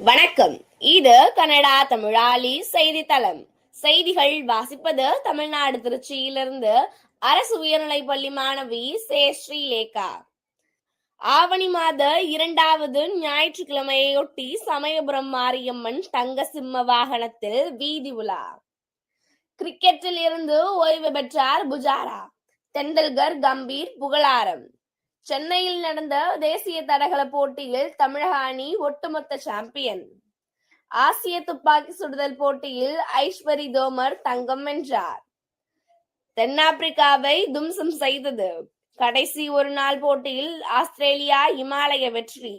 வணக்கம். இது கனடா தமிழாளி செய்தித்தளம். செய்திகள் வாசிப்பது தமிழ்நாடு திருச்சியிலிருந்து அரசு உயர்நிலைப் பள்ளி மாணவி சே. ஸ்ரீலேகா. ஆவணி மாத இரண்டாவது ஞாயிற்றுக்கிழமையொட்டி சமயபுரம் மாரியம்மன் தங்க சிம்ம வாகனத்தில் வீதி உலா. கிரிக்கெட்டில் இருந்து ஓய்வு பெற்றார் புஜாரா. தெண்டல்கர் கம்பீர் புகழாரம். சென்னையில் நடந்த தேசிய தடகள போட்டியில் தமிழக அணி ஒட்டுமொத்த சாம்பியன் ஆசிய துப்பாக்கி சுடுதல் போட்டியில் ஐஸ்வரி தோமர் தங்கம் வென்றார். தென்னாப்பிரிக்காவை தும்சம் செய்தது. கடைசி ஒரு நாள் போட்டியில் ஆஸ்திரேலியா இமாலய வெற்றி.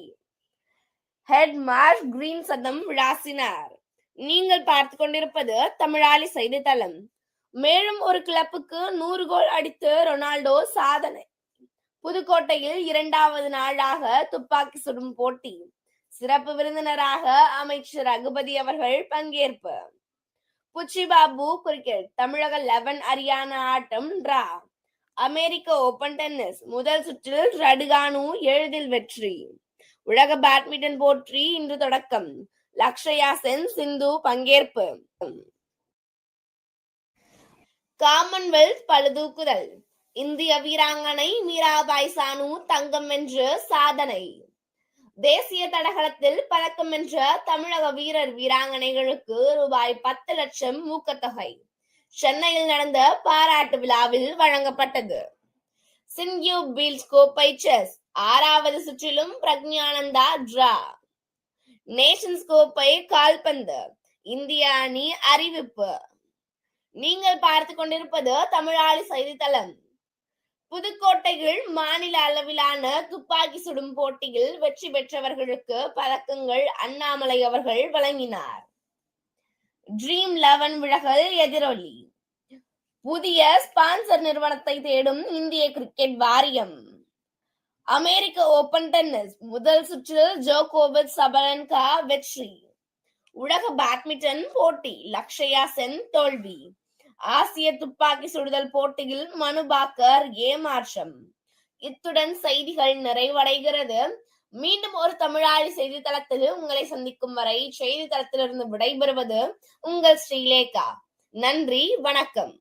ஹெட் மார்க் கிரீன் சதம் விளாசினார். நீங்கள் பார்த்து கொண்டிருப்பது தமிழாளி செய்தித்தளம். மேலும் ஒரு கிளப்புக்கு நூறு கோல் அடித்து ரொனால்டோ சாதனை. புதுக்கோட்டையில் இரண்டாவது நாளாக துப்பாக்கி சுடும் போட்டி. சிறப்பு விருந்தினராக அமைச்சர் ரகுபதி அவர்கள் பங்கேற்பு. புச்சி பாபு கிரிக்கெட் தமிழக லெவன் அரியானா ஆட்டம் டிரா அமெரிக்க ஓபன் டென்னிஸ் முதல் சுற்றில் ரடுகானு எளிதில் வெற்றி. உலக பேட்மிண்டன் போட்டி இன்று தொடக்கம். லக்ஷயா சென் சிந்து பங்கேற்பு. காமன்வெல்த் பழுதூக்குதல். இந்திய வீராங்கனை மீராபாய் சானு தங்கம் வென்று சாதனை. தேசிய தடகளத்தில் பதக்கம் வென்ற தமிழக வீரர் வீராங்கனைகளுக்கு ரூபாய் பத்து லட்சம் ஊக்கத்தொகை. சென்னையில் நடந்த பாராட்டு விழாவில் வழங்கப்பட்டது. சின்யூ பீல்ஸ் கோப்பை செஸ் ஆறாவது சுற்றிலும் பிரக்ஞானந்தா டிரா. நேஷன்ஸ் கோப்பை கால்பந்து இந்திய அணி அறிவிப்பு. நீங்கள் பார்த்து கொண்டிருப்பது தமிழாளி செய்தித்தளம். புதுக்கோட்டையில் மாநில அளவிலான துப்பாக்கி சுடும் போட்டியில் வெற்றி பெற்றவர்களுக்கு பதக்கங்கள் அண்ணாமலை அவர்கள் வழங்கினார். ட்ரீம் லெவன் விலகல் எதிரொலி. புதிய ஸ்பான்சர் நிறுவனத்தை தேடும் இந்திய கிரிக்கெட் வாரியம். அமெரிக்க ஓபன் டென்னிஸ் முதல் சுற்றில் ஜோகோவிச் சபலன்கா வெற்றி. உலக பேட்மிண்டன் போட்டி லக்ஷயா சென் தோல்வி. ஆசிய துப்பாக்கி சுடுதல் போட்டியில் மனுபாக்கர் ஏமாற்றம். இத்துடன் செய்திகள் நிறைவடைகிறது. மீண்டும் ஒரு தமிழாளி செய்தித்தளத்தில் உங்களை சந்திக்கும் வரை செய்தித்தளத்திலிருந்து விடைபெறுவது உங்கள் ஸ்ரீலேகா. நன்றி வணக்கம்.